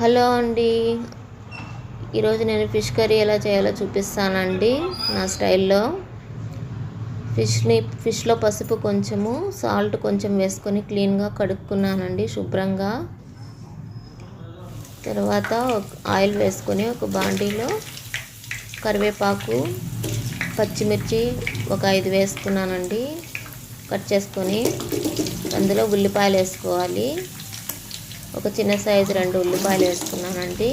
Hello అండి. ఈరోజు నేను ఫిష్ కర్రీ ఎలా చేయాలో చూపిస్తానండి నా స్టైల్లో. ఫిష్ని ఫిష్లో పసుపు కొంచెము సాల్ట్ కొంచెం వేసుకొని క్లీన్గా కడుక్కున్నానండి శుభ్రంగా. తర్వాత ఒక ఆయిల్ వేసుకొని ఒక బాండీలో కరివేపాకు పచ్చిమిర్చి ఒక ఐదు వేసుకున్నానండి కట్ చేసుకొని అందులో ఉల్లిపాయలు వేసుకోవాలి. ఒక చిన్న సైజు రెండు ఉల్లిపాయలు వేసుకున్నానండి.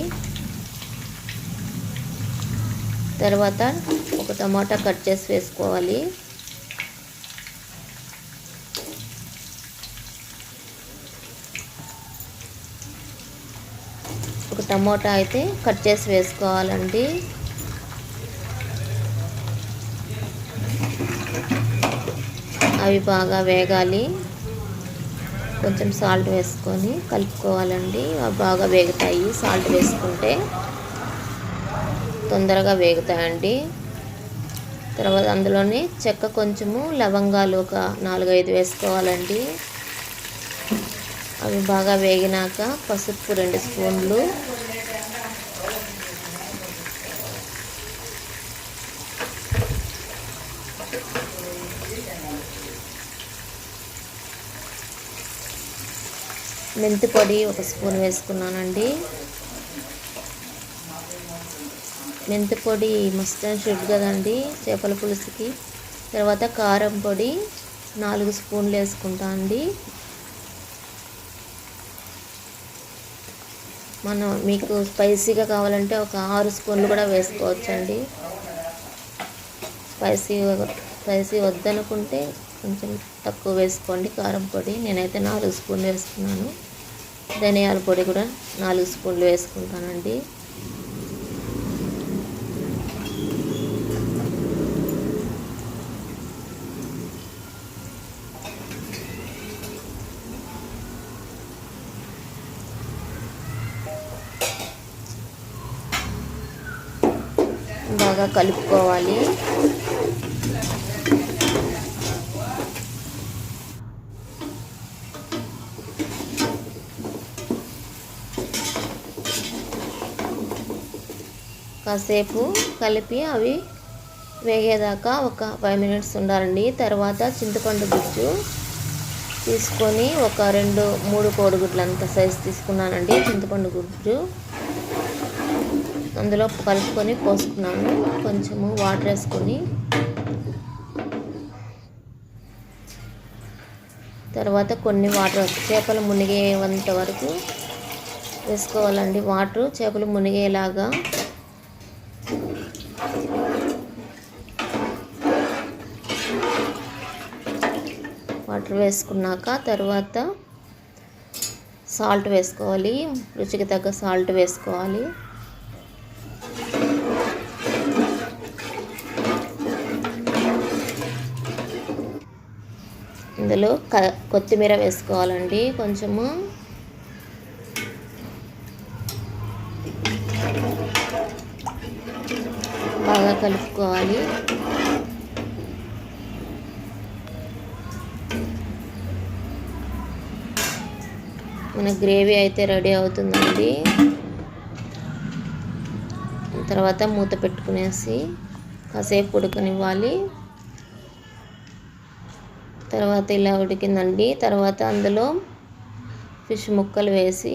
తర్వాత ఒక టమాటా కట్ చేసి వేసుకోవాలి. ఒక టమోటా అయితే కట్ చేసి వేసుకోవాలండి. అవి బాగా వేగాలి. కొంచెం సాల్ట్ వేసుకొని కలుపుకోవాలండి. అవి బాగా వేగుతాయి. సాల్ట్ వేసుకుంటే తొందరగా వేగుతాయండి. తర్వాత అందులోనే చెక్క కొంచెము లవంగాలు ఒక నాలుగైదు వేసుకోవాలండి. అవి బాగా వేగినాక పసుపు రెండు స్పూన్లు. మెంతి పొడి ఒక స్పూన్ వేసుకున్నానండి. మెంతి పొడి మస్ట్ అండ్ షుడ్ కదండి చేపల పులుసుకి. తర్వాత కారం పొడి నాలుగు స్పూన్లు వేసుకుంటా అండి. మనం మీకు స్పైసీగా కావాలంటే ఒక ఆరు స్పూన్లు కూడా వేసుకోవచ్చండి. స్పైసీ స్పైసీ వద్దనుకుంటే కొంచెం తక్కువ వేసుకోండి కారం పొడి. నేనైతే నాలుగు స్పూన్లు వేసుకున్నాను ధనియాల పొడి కూడా నాలుగు స్పూన్లు వేసుకుంటానండి. బాగా కలుపుకోవాలి. కాసేపు కలిపి అవి వేగేదాకా ఒక ఫైవ్ మినిట్స్ ఉండాలండి. తర్వాత చింతపండు గుజ్జు తీసుకొని ఒక రెండు మూడు కోడిగుడ్లు అంత సైజు తీసుకున్నానండి చింతపండు గుజ్జు. అందులో కలుపుకొని పోసుకున్నాను. కొంచెము వాటర్ వేసుకొని తర్వాత కొన్ని వాటర్ చేపలు మునిగేంత వరకు వేసుకోవాలండి. వాటర్ చేపలు మునిగేలాగా వాటర్ వేసుకున్నాక తర్వాత సాల్ట్ వేసుకోవాలి రుచికి తగ్గ సాల్ట్ వేసుకోవాలి. ఇందులో క కొత్తిమీర వేసుకోవాలండి కొంచెము. బాగా కలుపుకోవాలి. మన గ్రేవీ అయితే రెడీ అవుతుందండి. తర్వాత మూత పెట్టుకునేసి కాసేపు ఉడకనివ్వాలి. తర్వాత ఇలా ఉడికిందండి. తర్వాత అందులో ఫిష్ ముక్కలు వేసి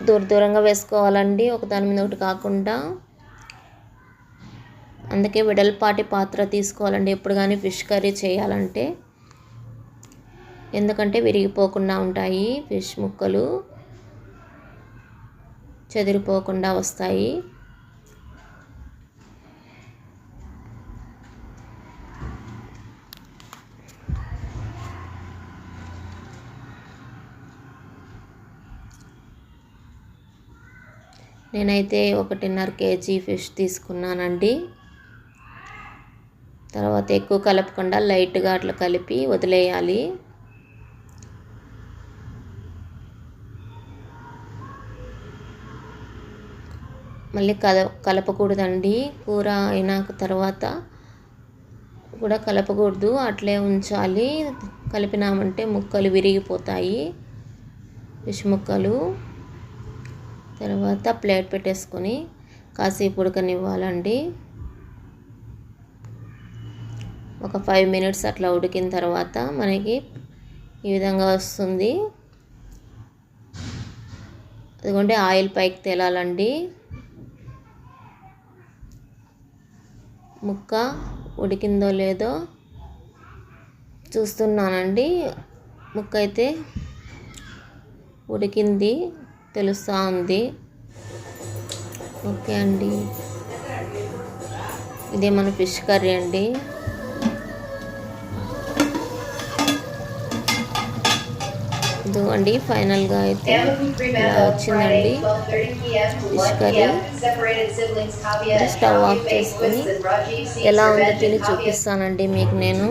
దూర దూరంగా వేసుకోవాలండి. ఒక దాని మీద ఒకటి కాకుండా. అందుకే వెడల్పాటి పాత్ర తీసుకోవాలండి. ఎప్పుడు కానీ ఫిష్ కర్రీ చేయాలంటే. ఎందుకంటే విరిగిపోకుండా ఉంటాయి ఫిష్ ముక్కలు. చెదిరిపోకుండా వస్తాయి. నేనైతే ఒకటిన్నర కేజీ ఫిష్ తీసుకున్నానండి. తర్వాత ఎక్కువ కలపకుండా లైట్గా అట్లా కలిపి వదిలేయాలి. మళ్ళీ కల కలపకూడదండి. కూర అయినాక తర్వాత కూడా కలపకూడదు. అట్లే ఉంచాలి. కలిపినామంటే ముక్కలు విరిగిపోతాయి. ఫిష్ ముక్కలు తర్వాత ప్లేట్ పెట్టేసుకొని కాసేపు ఉడకనివ్వాలండి. ఒక ఫైవ్ మినిట్స్ అట్లా ఉడికిన తర్వాత మనకి ఈ విధంగా వస్తుంది. అదిగోండి ఆయిల్ పైకి తేలాలండి. ముక్క ఉడికిందో లేదో చూస్తున్నానండి. ముక్క అయితే ఉడికింది తెలుస్తూ ఉంది. ఓకే అండి. ఇదే మన ఫిష్ కర్రీ అండి. ఇదిగోండి ఫైనల్గా అయితే ఇలా వచ్చిందండి. ఫిష్ కర్రీ స్టవ్ ఆఫ్ చేసుకొని ఎలా ఉందో తిని చూపిస్తానండి మీకు నేను.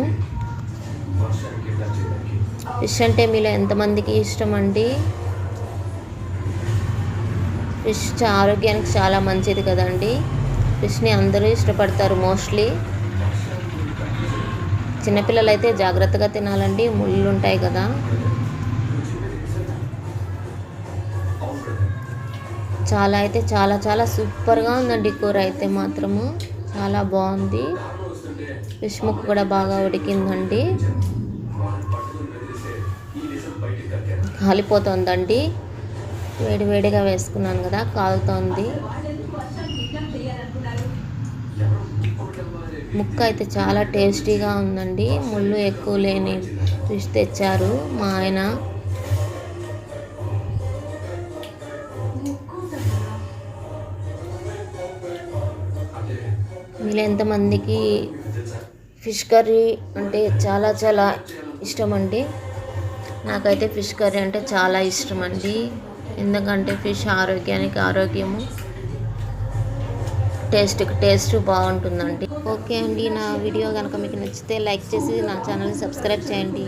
ఫిష్ అంటే మీలో ఎంతమందికి ఇష్టం అండి? ఫిష్ ఆరోగ్యానికి చాలా మంచిది కదండి. ఫిష్ని అందరూ ఇష్టపడతారు మోస్ట్లీ. చిన్నపిల్లలు అయితే జాగ్రత్తగా తినాలండి. ముళ్ళు ఉంటాయి కదా. చాలా అయితే చాలా చాలా సూపర్గా ఉందండి కూర అయితే మాత్రము. చాలా బాగుంది. ఫిష్ ముక్క కూడా బాగా ఉడికిందండి. కాలిపోతుందండి. వేడి వేడిగా వేసుకున్నాను కదా కాలుతోంది. ముక్క అయితే చాలా టేస్టీగా ఉందండి. ముళ్ళు ఎక్కువ లేని ఫిష్ తెచ్చారు మా ఆయన. మీలో ఎంతమందికి ఫిష్ కర్రీ అంటే చాలా చాలా ఇష్టం అండి నాకైతే ఫిష్ కర్రీ అంటే చాలా ఇష్టం అండి ఎందుకంటే ఫిష్ ఆరోగ్యానికి ఆరోగ్యము టేస్ట్కి టేస్ట్ బాగుంటుందండి. ఓకే అండి నా వీడియో కనుక మీకు నచ్చితే లైక్ చేసి నా ఛానల్ని సబ్స్క్రైబ్ చేయండి.